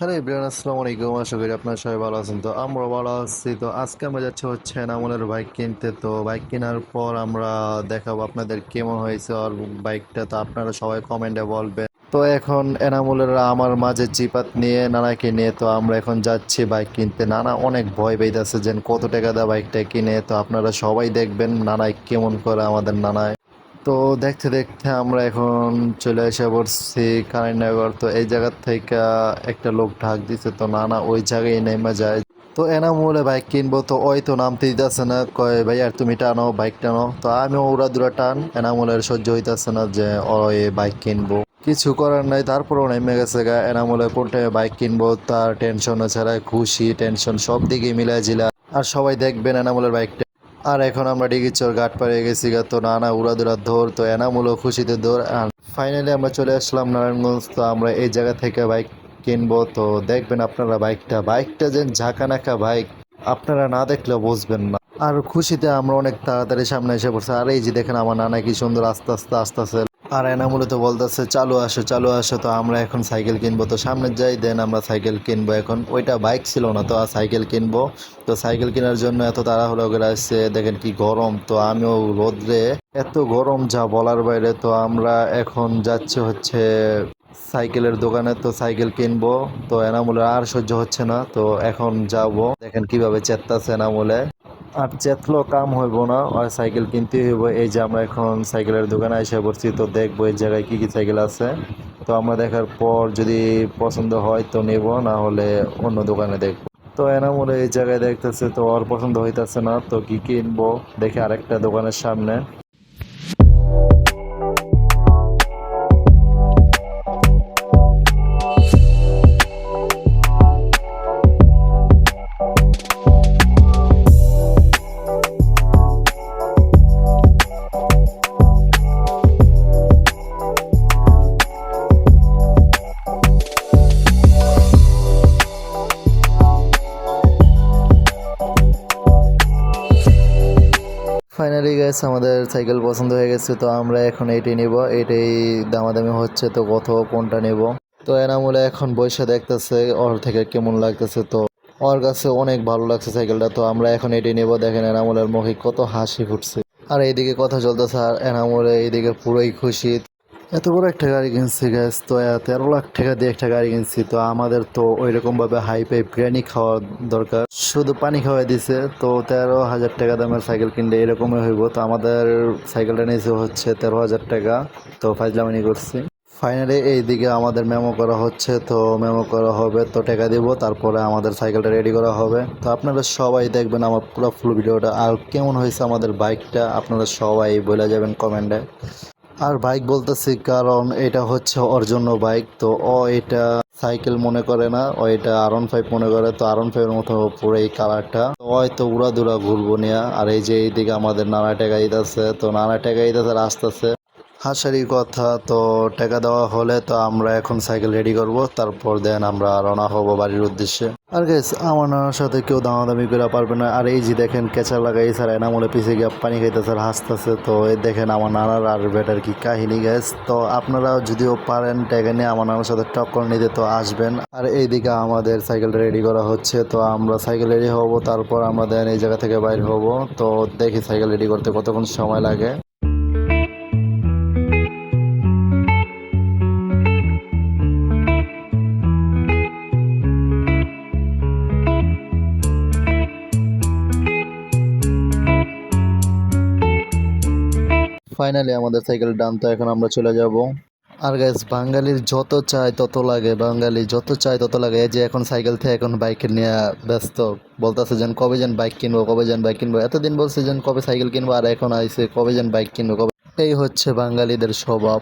Hello Ibrahim আসসালামু আলাইকুম। আশা করি আপনারা সবাই ভালো আছেন। তো আমরা ভালো আছি। তো আজকে আমরা যাচ্ছি হচ্ছে এনামুলের বাইক কিনতে। তো বাইক কেনার পর আমরা দেখাবো আপনাদের কেমন হয়েছে আর বাইকটা। তো আপনারা সবাই কমেন্টে বলবেন। তো এখন এনামুলের আমার মাঝে জিপাত নিয়ে, নানাকে নিয়ে, তো আমরা এখন যাচ্ছি বাইক কিনতে। নানা অনেক ভয় পেইতেছে যে কত টাকা দেওয়া বাইকটা কিনে। তো আপনারা সবাই দেখবেন নানাই কেমন করে আমাদের নানায় তো দেখতে দেখতে আমরা এখন চলে এসে পড়ছি কারিনগর তো এই জায়গার থেকে একটা লোক ঢাক দিছে, তো না না, ওই জায়গায় নেমে যায়। তো এনামুলে বাইক কিনবো, তো ওই তো নামতে দিতেছে না, কয়, ভাই, আর তুমি টানো, বাইক টানো। তো আমি ওরা দুরা টান, এনামুলের সহ্য হইতেছে না যে ওই বাইক কিনবো। কিছু করার নাই, তারপরেও নেমে গেছে গা। এনামুলে কোন টাইমে বাইক কিনবো, তার টেনশন ছাড়া খুশি, টেনশন সব দিকে মিলাই জিলা আর সবাই দেখবেন এনামুলের বাইকটা। আর এখন আমরা ডিগিচর ঘাট পাড়ে গেছি গা। তো নানা উড়াদুরা ধর তো এনামূলক খুশিতে দৌড়। আর ফাইনালি আমরা চলে আসলাম নারায়ণগঞ্জ। তো আমরা এই জায়গা থেকে বাইক কিনবো। তো দেখবেন আপনারা বাইকটা বাইকটা যে ঝাঁকানাকা বাইক, আপনারা না দেখলে বুঝবেন না। আর খুশিতে আমরা অনেক তাড়াতাড়ি সামনে এসে পড়ছি। আর এই যে দেখেন আমার নানা কি সুন্দর আস্তে আস্তে আস্তে আস্তে আর এনামূলে তো বলতেছে, চালু আসো চালু আসো, তো আমরা এখন সাইকেল কিনবো। তো সামনে যাই, দেন আমরা সাইকেল কিনবো। এখন ওইটা বাইক ছিল না, তো আর সাইকেল কিনবো। তো সাইকেল কেনার জন্য এত তাড়াহুড়ো করে আসছে, দেখেন কি গরম। তো আমিও রোদ্রে এত গরম, যা বলার বাইরে, তো আমরা এখন যাচ্ছে হচ্ছে সাইকেলের দোকানে, তো সাইকেল কিনবো। তো এনামুলের আর সহ্য হচ্ছে না, তো এখন যাব। দেখেন কীভাবে চেত্তাছে এনামুলে। আর চেতলো কাম হইব না, আর সাইকেল কিনতে হইব। এই যে আমরা এখন সাইকেলের দোকানে এসে পড়ছি, তো দেখব এই জায়গায় কি কি সাইকেল আছে। তো আমরা দেখার পর যদি পছন্দ হয় তো নেব, না হলে অন্য দোকানে দেখব। তো এনামুলে এই জায়গায় দেখতেছে, তো আর পছন্দ হইতাছে না, তো কি কিনবো? দেখে আরেকটা দোকানের সামনে। ফাইনালি গ্যাস আমাদের সাইকেল পছন্দ হয়ে গেছে, তো আমরা এখন এটি নিব। এটাই দামাদামি হচ্ছে, তো কত, কোনটা নেব? তো এনামুলে এখন বৈশা দেখতেছে, ওর থেকে কেমন লাগতেছে, তো ওর কাছে অনেক ভালো লাগছে সাইকেলটা তো আমরা এখন এটি নেব। দেখেন এনামুলের মুখে কত হাসি ফুটছে। আর এইদিকে কথা চলতেছে, আর এনামুলে এইদিকে পুরোই খুশি। এত বড় একটা গাড়ি কিনছি গ্যাস তো তেরো লাখ টাকা দিয়ে একটা গাড়ি কিনছি। তো, আমাদের তো ওই রকম ভাবে হাই পাই বিরিয়ানি খাওয়া দরকার। শুধু পানি খাওয়াই দিছে। তো, তেরো হাজার টাকা দামের সাইকেল কিনলে এরকমই হইব। তো, আমাদের সাইকেলটা নিয়েছে হচ্ছে তেরো হাজার টাকা। তো ফাইজলামিনি করছি। ফাইনালি এইদিকে আমাদের মেমো করা হচ্ছে। তো মেমো করা হবে, তো, টাকা দিব। তারপরে আমাদের সাইকেলটা রেডি করা হবে। তো, আপনারা সবাই দেখবেন আমার পুরো ফুল ভিডিওটা। আর কেমন হয়েছে আমাদের বাইকটা আপনারা সবাই বলে যাবেন কমেন্টে আর বাইক বলতেছি কারণ এটা হচ্ছে ওর জন্য বাইক তো ও এটা সাইকেল মনে করে না, ও এটা আরন ফাইভ মনে করে, তো আরন ফাইভের মতো পুরো এই কালারটা হয়তো উড়া দুরা ঘুরবো নিয়া, আর এই যে এইদিকে আমাদের নানা টেকা ঈদ আছে তো নানা টেকা ঈদ আছে রাস্তা আছে হাসারির কথা তো টাকা দেওয়া হলে তো আমরা এখন সাইকেল রেডি করব। তারপর দেন আমরা রওনা হব বাড়ির উদ্দেশ্যে। আর গেস আমার নানার সাথে কেউ দামাদামি করে পারবে না। আর এই যে দেখেন কেঁচা লাগাই স্যার এনামলে পিছিয়ে গিয়ে পানি খাইতেছে আর হাসতেছে। তো এই দেখেন আমার নানার আর বেটার কি কাহিনী গ্যাস তো আপনারা যদিও পারেন টাকা নিয়ে আমার নানার সাথে টক্কর নিতে, তো আসবেন। আর এইদিকে আমাদের সাইকেলটা রেডি করা হচ্ছে। তো আমরা সাইকেল রেডি হব, তারপর আমরা দেন এই জায়গা থেকে বাইর হব। তো দেখি সাইকেল রেডি করতে কতক্ষণ সময় লাগে। ফাইনালি আমাদের সাইকেল ডান তো এখন আমরা চলে যাব। আর গাইস বাঙালির যত চায় তত লাগে, বাঙালি যত চায় তত লাগে। এই যে এখন সাইকেল থেকে এখন বাইক নিয়ে ব্যস্ত, বলতেছে যেন কবে যেন বাইক কিনবো, কবে যেন বাইক কিনবো। এতদিন বলছে যেন কবে সাইকেল কিনবো, আর এখন আইসে কবে যেন বাইক কিনবো, কবে এই হচ্ছে বাঙালিদের স্বভাব।